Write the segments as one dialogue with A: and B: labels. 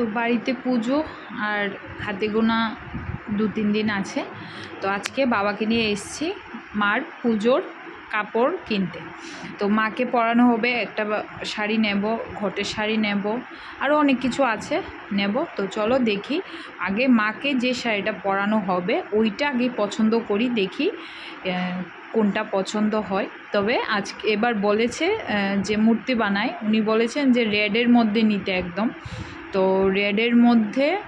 A: তো বাড়িতে পুজো আর হাতে গোনা দু তিন দিন আছে। তো আজকে বাবাকে নিয়ে এসেছি মার পুজোর কাপড় কিনতে। তো মাকে পরানো হবে একটা শাড়ি নেব, ঘটের শাড়ি নেব, আরও অনেক কিছু আছে নেব। তো চলো দেখি আগে মাকে যে শাড়িটা পরানো হবে ওইটা আগে পছন্দ করি, দেখি কোনটা পছন্দ হয়। তবে আজকে, এবার বলেছে যে মূর্তি বানায়, উনি বলেছেন যে রেডের মধ্যে নিতে একদম। তো রেডের মধ্যে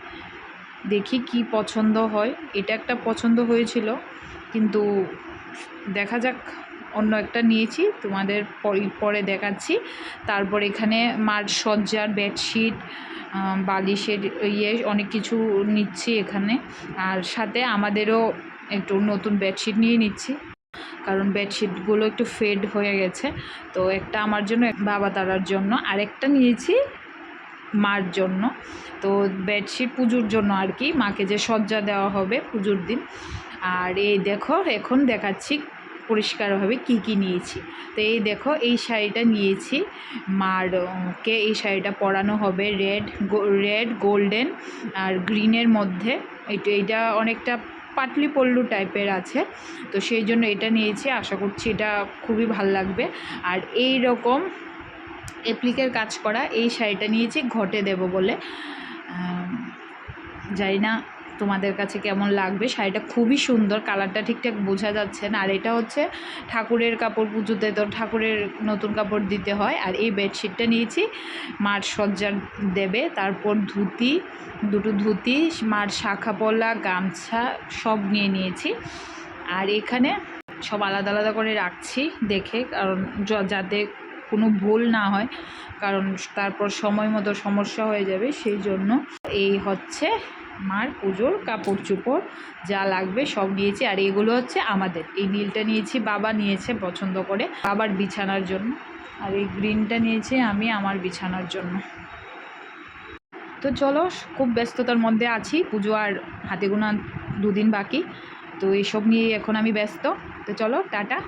A: দেখি কি পছন্দ হয়। এটা একটা পছন্দ হয়েছিল, কিন্তু দেখা যাক, অন্য একটা নিয়েছি, তোমাদের পরে- দেখাচ্ছি। তারপর এখানে মার সজ্জার বেডশিট বালিশের ইয়ে অনেক কিছু নিচ্ছি এখানে। আর সাথে আমাদেরও একটু নতুন বেডশিট নিয়ে নিচ্ছি, কারণ বেডশিটগুলো একটু ফেড হয়ে গেছে। তো একটা আমার জন্য বাবা তারার জন্য। আরেকটা নিয়েছি মার জন্য। তো বেডশিট পুজোর জন্য আর কি মাকে যে সজ্জা দেওয়া হবে পুজোর দিন। আর এই দেখো, এখন দেখাচ্ছি পরিষ্কারভাবে কি কি নিয়েছি। তো এই দেখো, এই শাড়িটা নিয়েছি। মার, কে এই শাড়িটা পরানো হবে? রেড রেড, গোল্ডেন আর গ্রিনের মধ্যে। এটা এটা অনেকটা পাটলি পল্লু টাইপের আছে। তো সেই জন্য এটা নিয়েছি। আশা করছি এটা খুবই ভালো লাগবে। আর এই রকম অ্যাপ্লিকের কাজ করা এই শাড়িটা নিয়েছি, ঘটে দেব বলে। জানি না তোমাদের কাছে কেমন লাগবে। শাড়িটা খুবই সুন্দর, কালারটা ঠিকঠাক বোঝা যাচ্ছে না। আর এটা হচ্ছে ঠাকুরের কাপড় পুজোতে তো ঠাকুরের নতুন কাপড় দিতে হয়। আর এই বেডশিটটা নিয়েছি, মার সজ্জার দেবে। তারপর ধুতি, দুটো ধুতি, মার শাখা পলা, গামছা সব নিয়ে নিয়েছি। আর এখানে সব আলাদা আলাদা করে রাখছি দেখে, কারণ যাতে কোনো ভুল না হয়, কারণ তারপর সময় মতো সমস্যা হয়ে যাবে, সেই জন্য এই হচ্ছে মার পুজোর কাপড় চোপড় যা লাগবে সব নিয়েছি, আর এগুলো হচ্ছে আমাদের। এই নীলটা নিয়েছি, বাবা নিয়েছে পছন্দ করে বাবার বিছানার জন্য, আর এই গ্রিনটা নিয়েছি আমি আমার বিছানার জন্য। তো চলো, খুব ব্যস্ততার মধ্যে আছি, পুজো আর হাতে গোনা দুদিন বাকি, তো এইসব নিয়ে এখন আমি ব্যস্ত। তো চলো, টাটা।